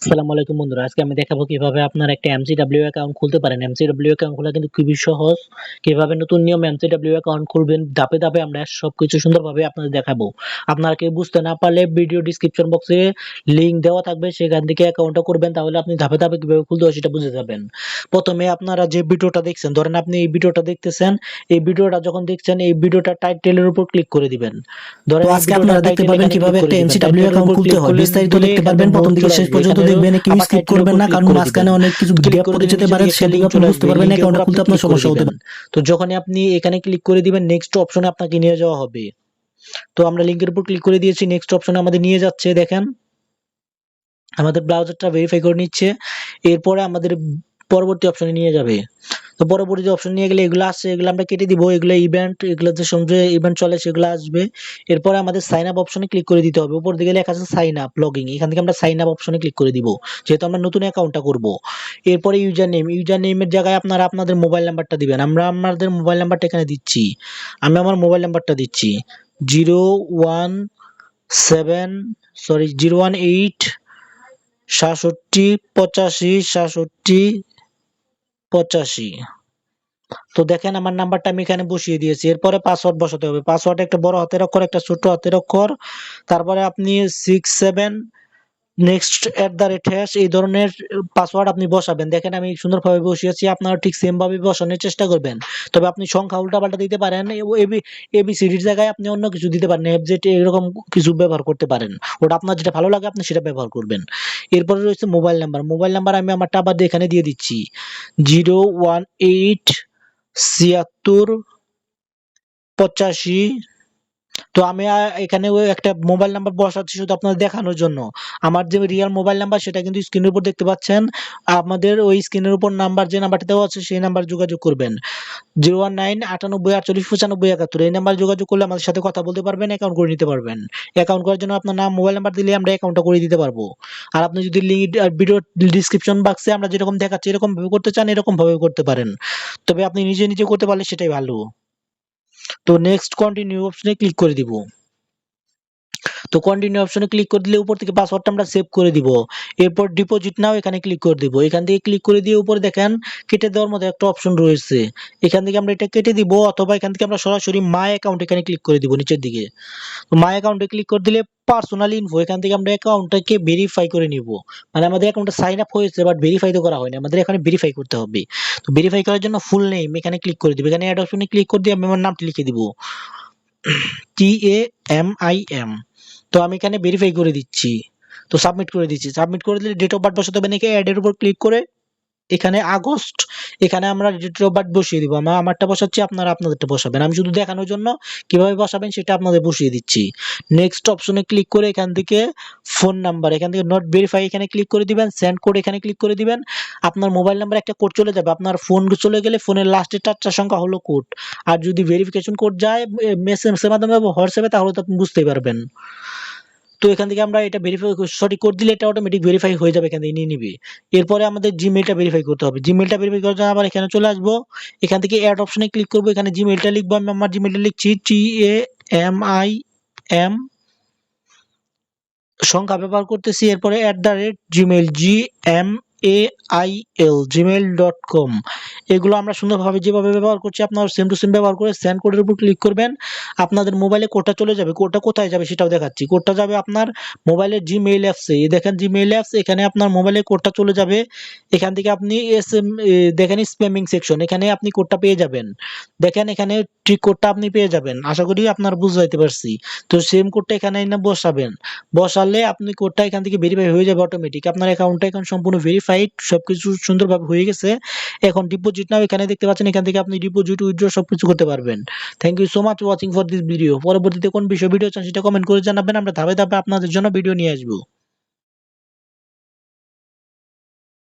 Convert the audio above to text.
আসসালামু আলাইকুম বন্ধুরা আজকে আমি দেখাবো কীভাবে আপনারা একটা এমসিডব্লিউ অ্যাকাউন্ট খুলতে পারেন। এমসিডব্লিউ অ্যাকাউন্ট খোলা কিন্তু খুবই সহজ। কীভাবে নতুন নিয়ম এমসিডব্লিউ অ্যাকাউন্ট খুলবেন ধাপে ধাপে আমরা সবকিছু সুন্দরভাবে আপনাদের দেখাবো। আপনারা কেউ বুঝতে না পারলে ভিডিও ডিসক্রিপশন বক্সে লিংক দেওয়া থাকবে সেখান থেকে অ্যাকাউন্টটা করবেন তাহলে আপনি ধাপে ধাপে কীভাবে খুলতে হয় সেটা বুঝে যাবেন। প্রথমে আপনারা যে ভিডিওটা দেখছেন ধরেন আপনি এই ভিডিওটা দেখতেছেন এই ভিডিওটা যখন দেখছেন এই ভিডিওটা টাইটেলের উপর ক্লিক করে দিবেন। ধরেন আজকে আপনারা দেখতে পাবেন কীভাবে একটা এর অ্যাকাউন্ট খুলতে হয় বিস্তারিত দেখতে পারবেন। প্রথম থেকে শেষ পর্যন্ত দেখবেন কেউ স্কিপ করবেন না কারণ মাঝখানে অনেক কিছু গ্যাপ পড়ে যেতে পারে সেদিকে আপনি বুঝতে পারবেন না অ্যাকাউন্টটা খুলতে আপনার সমস্যা হতে পারে। তো যখন আপনি এখানে ক্লিক করে দিবেন নেক্সট অপশনে আপনাকে নিয়ে যাওয়া হবে। তো আমরা লিংকের উপর ক্লিক করে দিয়েছি নেক্সট অপশনে আমাদের নিয়ে যাচ্ছে দেখেন। আমাদের ব্রাউজারটা ভেরিফাই করে নিচ্ছে এরপরে আমাদের পরবর্তী অপশনে নিয়ে যাবে। তো পরবর্তী অপশন নিয়ে গেলে এগুলো আসছে, এগুলো আমরা কেটে দিব। এগুলো ইভেন্ট এগুলো যে সঙ্গে ইভেন্ট চলে সেগুলো আসবে। এরপরে আমাদের সাইন আপ অপশনে ক্লিক করে দিতে হবে। উপর দিকে লেখা আছে সাইন আপ লগইন এখান থেকে আমরা সাইন আপ অপশনে ক্লিক করে দিব। যেহেতু আমরা নতুন অ্যাকাউন্টটা করব। এরপরে ইউজার নেম ইউজার নেমের জায়গায় আপনারা আপনাদের মোবাইল নাম্বারটা দিবেন। আমরা আমাদের মোবাইল নাম্বারটা এখানে দিচ্ছি। আমি আমার মোবাইল নাম্বারটা দিচ্ছি। Zero one seven sorry zero one eight, সাতষট্টি, পঁচাশি সাতষট্টি, পঁচাশি। তো দেখেন আমার নাম্বারটা আমি এখানে বসিয়ে দিয়েছি। এরপরে পাসওয়ার্ড বসাতে হবে। পাসওয়ার্ড একটা বড় হাতের অক্ষর, একটা ছোট হাতের অক্ষর। তারপরে আপনি six seven next at the rate hash এই ধরনের পাসওয়ার্ড আপনি বসাবেন। দেখেন আমি সুন্দরভাবে বসিয়েছি, আপনারা ঠিক সেমভাবে বসানোর চেষ্টা করবেন। তবে আপনি সংখ্যা উল্টাপাল্টা দিতে পারেন এবি এবিসিডির জায়গায় আপনি অন্য কিছু দিতে পারেন এফ এফজেড এরকম কিছু ব্যবহার করতে পারেন। ওটা আপনার যেটা ভালো লাগে আপনি সেটা ব্যবহার করবেন। এরপরে রয়েছে মোবাইল নাম্বার মোবাইল নাম্বার আমি আমারটা আবার এখানে দিয়ে দিচ্ছি। জিরো ওয়ান এইট ছিয়াত্তর পঁচাশি তো আমি এখানে ওই একটা মোবাইল নাম্বার বসাচ্ছি শুধু আপনাদের দেখানোর জন্য। আমার যে রিয়েল মোবাইল নাম্বার সেটা কিন্তু স্ক্রিনের উপর দেখতে পাচ্ছেন। আমাদের ওই স্ক্রিনের উপর নাম্বার যে নাম্বারটা দেওয়া আছে, সেই নাম্বার যোগাযোগ করবেন। জিরো ওয়ান নাইন আটানব্বই আটচল্লিশ পঁচানব্বই একাত্তর এই নাম্বার যোগাযোগ করলে আমাদের সাথে কথা বলতে পারবেন অ্যাকাউন্ট করে নিতে পারবেন। অ্যাকাউন্ট করার জন্য আপনার নাম মোবাইল নাম্বার দিলে আমরা অ্যাকাউন্টটা করে দিতে পারব। আর আপনি যদি লিঙ্ক ভিডিও ডিসক্রিপশন বাক্সে আমরা যেরকম দেখাচ্ছি এরকম ভাবে করতে চান এরকম ভাবে করতে পারেন। তবে আপনি নিজে নিজে করতে পারলে সেটাই ভালো। তো নেক্সট কন্টিনিউ অপশনে ক্লিক করে দিব। তো কন্টিনিউ অপশনে ক্লিক করে দিলে উপর থেকে পাসওয়ার্ডটা আমরা সেভ করে দিব। এরপর ডিপোজিট নাও এখানে ক্লিক করে দিব। এখান থেকে ক্লিক করে দিয়ে উপরে দেখেন কেটে দেওয়ার মতো একটা অপশন রয়েছে। এখান থেকে আমরা এটা কেটে দিব অথবা এখান থেকে আমরা সরাসরি মাই অ্যাকাউন্ট এখানে ক্লিক করে দিব নিচের দিকে। তো মাই অ্যাকাউন্টে ক্লিক করে দিলে পার্সোনাল ইনফো এখান থেকে আমরা অ্যাকাউন্টটাকে ভেরিফাই করে নিব। মানে আমাদের অ্যাকাউন্টটা সাইন আপ হয়েছে বাট ভেরিফাই তো করা হয়নি, আমাদের এখানে ভেরিফাই করতে হবে। তো ভেরিফাই করার জন্য ফুল নেম এখানে ক্লিক করে দিব। এখানে অ্যাড অপশনে ক্লিক করে দিয়ে আমি আমার নামটি লিখে দিব। T A M I M তো আমি এখানে ভেরিফাই করে দিচ্ছি। তো সাবমিট করে দিচ্ছি। সাবমিট করে দিলে ডেট অফ বার্থ বসাতে হবে নাকি অ্যাড এর উপর ক্লিক করে এখানে আগস্ট, এখানে আমরা ডেট অফ বার্থ বসিয়ে দিব। আমি আমারটা বসাচ্ছি, আপনারা আপনাদেরটা বসাবেন। আমি শুধু দেখানোর জন্য কীভাবে বসাবেন সেটা আপনাদের বসিয়ে দিচ্ছি। নেক্সট অপশনে ক্লিক করে এখান থেকে ফোন নাম্বার এখান থেকে নট ভেরিফাই এখানে ক্লিক করে দিবেন সেন্ড কোড এখানে ক্লিক করে দিবেন। আপনার মোবাইল নাম্বার একটা কোড চলে যাবে। আপনার ফোন চলে গেলে ফোনের লাস্টের চারটা সংখ্যা হলো কোড আর যদি ভেরিফিকেশন কোড যায় মেসেজের মাধ্যমে হোয়াটসঅ্যাপে তাহলে তো আপনি বুঝতেই পারবেন। তো এখান থেকে আমরা এটা ভেরিফাই সঠিক কোড দিলে এটা অটোমেটিক ভেরিফাই হয়ে যাবে এখান থেকে, নিয়ে নিবি। এরপরে আমাদের জিমেলটা ভেরিফাই করতে হবে। জিমেলটা ভেরিফাই করার জন্য আবার এখানে চলে আসব। এখান থেকে অ্যাড অপশনে ক্লিক করব। এখানে জিমেলটা লিখব। আমি আমার জিমেলটা লিখছি T A M I M সংখ্যা ব্যবহার করতেছি। এরপরে at the rate Gmail G M A I L Gmail dot com এগুলো আমরা সুন্দরভাবে যেভাবে ব্যবহার করছি, আপনারা সেম টু সেম ব্যবহার করে স্যান্ড কোডের উপর ক্লিক করবেন। আপনাদের মোবাইলে কোডটা চলে যাবে কোডটা কোথায় যাবে সেটাও দেখাচ্ছি। কোডটা যাবে আপনার মোবাইলের জিমেইল অ্যাপসে দেখেন জিমেইল অ্যাপস এখানে আপনার মোবাইলে কোডটা চলে যাবে। এখান থেকে আপনি এস এম দেখেন স্প্যামিং সেকশন এখানে আপনি কোডটা পেয়ে যাবেন। দেখেন এখানে ঠিক কোডটা আপনি পেয়ে যাবেন। আশা করি আপনার বুঝাইতে পারছি। তো সেম কোডটা এখানে এনে বসাবেন। বসালে আপনি কোডটা এখান থেকে ভেরিফাই হয়ে যাবে অটোমেটিক আপনার অ্যাকাউন্টটা এখন সম্পূর্ণ ভেরিফাইড সবকিছু সুন্দরভাবে হয়ে গেছে। এখন ডিপোজিট নাও, এখানে দেখতে পাচ্ছেন, এখান থেকে আপনি ডিপোজিট উইথড্র সবকিছু করতে পারবেন। Thank you so much watching for this video পরবর্তীতে কোন বিষয় ভিডিও চান সেটা কমেন্ট করে জানাবেন। আমরা ধাপে ধাপে আপনাদের জন্য ভিডিও নিয়ে আসব।